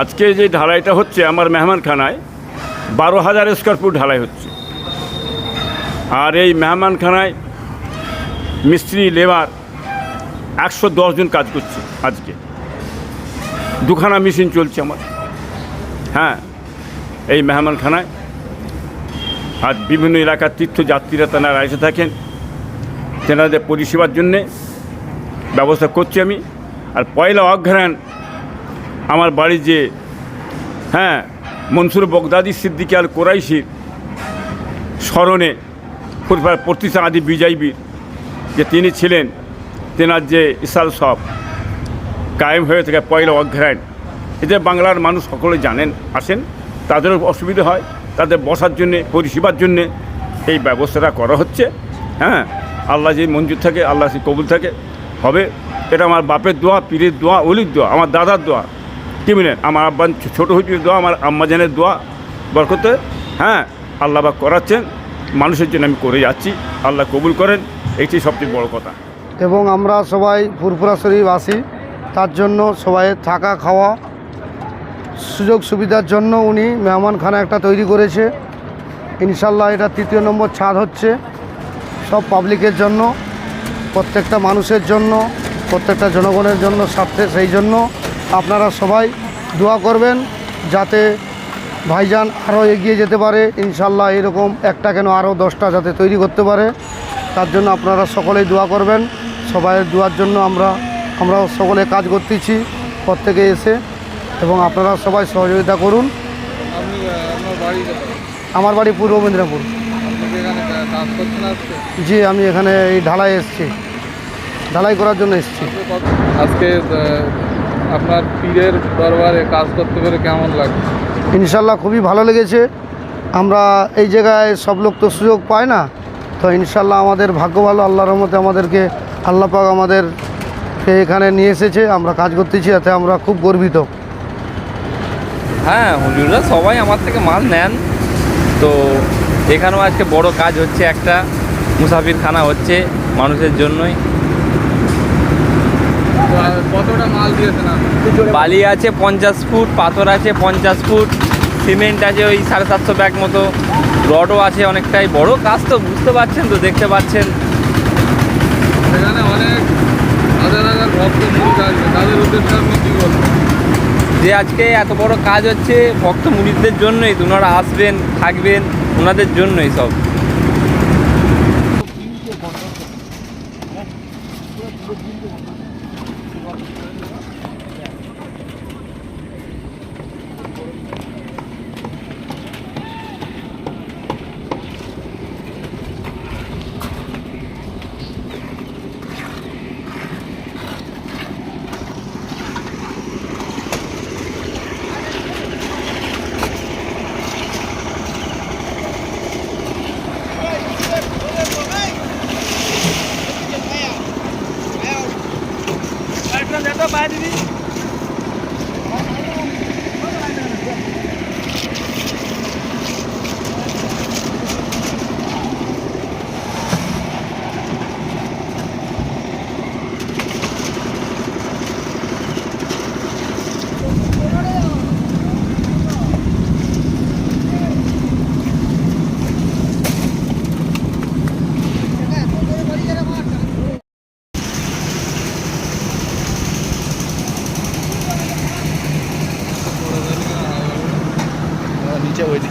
আজকে যে ঢালাইটা হচ্ছে আমার মেহমানখানায়, বারো হাজার স্কোয়ার ফুট ঢালাই হচ্ছে। আর এই মেহমানখানায় মিস্ত্রি লেবার একশো জন কাজ করছে আজকে। দুখানা মেশিন চলছে আমার। হ্যাঁ এই মেহমানখানায় আর বিভিন্ন এলাকার তীর্থযাত্রীরা তেনারা এসে থাকেন। তেনাদের পরিষেবার জন্যে ব্যবস্থা করছি আমি। আর পয়লা অঘ্রাণ আমার বাড়ির যে হ্যাঁ মনসুর বগদাদি সিদ্দিকি আল কোরাইশির স্মরণে ফুরফার প্রতিষ্ঠা আদি বিজয়বীর যে তিনি ছিলেন, তেনার যে ইসাল সব কায়েম হয়ে থাকে পয়লা অঘ্রাণ। এতে বাংলার মানুষ সকলে জানেন, আসেন, তাদেরও অসুবিধা হয়। তাদের বসার জন্যে, পরিষেবার জন্যে এই ব্যবস্থাটা করা হচ্ছে। হ্যাঁ আল্লাহ যে মঞ্জুর থাকে, আল্লাহ সে কবুল থাকে। হবে, এটা আমার বাপের দোয়া, পীরের দোয়া, অলির দোয়া, আমার দাদার দোয়া। কি আমার আব্বান ছোটো হুজুরের দোয়া, আমার আম্মাজানের দোয়া, বরকতে। হ্যাঁ আল্লাহ বা করাচ্ছেন। মানুষের জন্য আমি করে যাচ্ছি। আল্লাহ কবুল করেন এটি সবচেয়ে বড় কথা। এবং আমরা সবাই ফুরফুরা শরীফ আসি। তার জন্য সবাই থাকা, খাওয়া সুযোগ সুবিধার জন্য উনি মেহমানখানা একটা তৈরি করেছে। ইনশাল্লাহ এটা তৃতীয় নম্বর ছাদ হচ্ছে সব পাবলিকের জন্য, প্রত্যেকটা মানুষের জন্য, প্রত্যেকটা জনগণের জন্য, স্বার্থে সেই জন্য আপনারা সবাই দোয়া করবেন যাতে ভাইজান আরও এগিয়ে যেতে পারে। ইনশাল্লাহ এরকম একটা কেন আরও দশটা যাতে তৈরি করতে পারে, তার জন্য আপনারা সকলেই দোয়া করবেন। সবাই দোয়ার জন্য আমরা, আমরাও সকলে কাজ করতেছি, প্রত্যেকে এসে এবং আপনারা সবাই সহযোগিতা করুন। আমার বাড়ি পূর্ব মেদিনীপুর। জি আমি এখানে এই ঢালাই এসেছি। ঢালাই করার জন্য এসেছি। আজকে আপনার পীরের দরবারে কাজ করতে পেরে কেমন লাগছে? ইনশাল্লাহ খুবই ভালো লেগেছে। আমরা এই জায়গায় সব লোক তো সুযোগ পায় না। তো ইনশাল্লাহ আমাদের ভাগ্য ভালো আল্লাহর রহমতে আমাদেরকে আল্লাহ পাক আমাদেরকে এখানে নিয়ে এসেছে। আমরা কাজ করতেছি এতে আমরা খুব গর্বিত। হ্যাঁ হুজুররা সবাই আমার থেকে মাল নেন। তো এখানেও আজকে বড় কাজ হচ্ছে একটা মুসাফিরখানা হচ্ছে মানুষের জন্যই। তো, কতটা মাল বালি আছে পঞ্চাশ ফুট পাথর আছে পঞ্চাশ ফুট সিমেন্ট আছে ওই সাড়ে সাতশো ব্যাগ মতো রডও আছে অনেকটাই। বড় কাজ তো বুঝতে পারছেন তো দেখতে পাচ্ছেন। সেখানে অনেক হাজার হাজার ভক্ত তাদের উদ্দেশ্যে আপনি কী বলবেন? যে আজকে এত বড় কাজ হচ্ছে, ভক্ত মুনিদের জন্যই, তো ওনারা আসবেন, থাকবেন, ওনাদের জন্যই সব। તો બાજરી.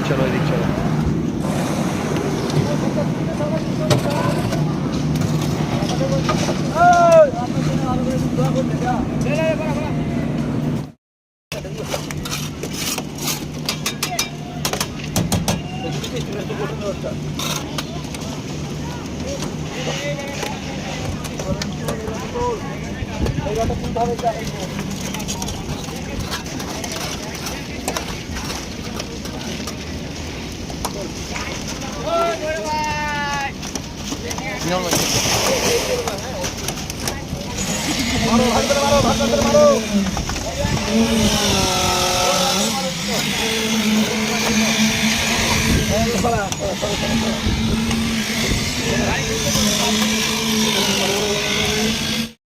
চলো এদিক চলো। এই কথা কোন ভাবে 바로 한 들어 바로 한 들어 바로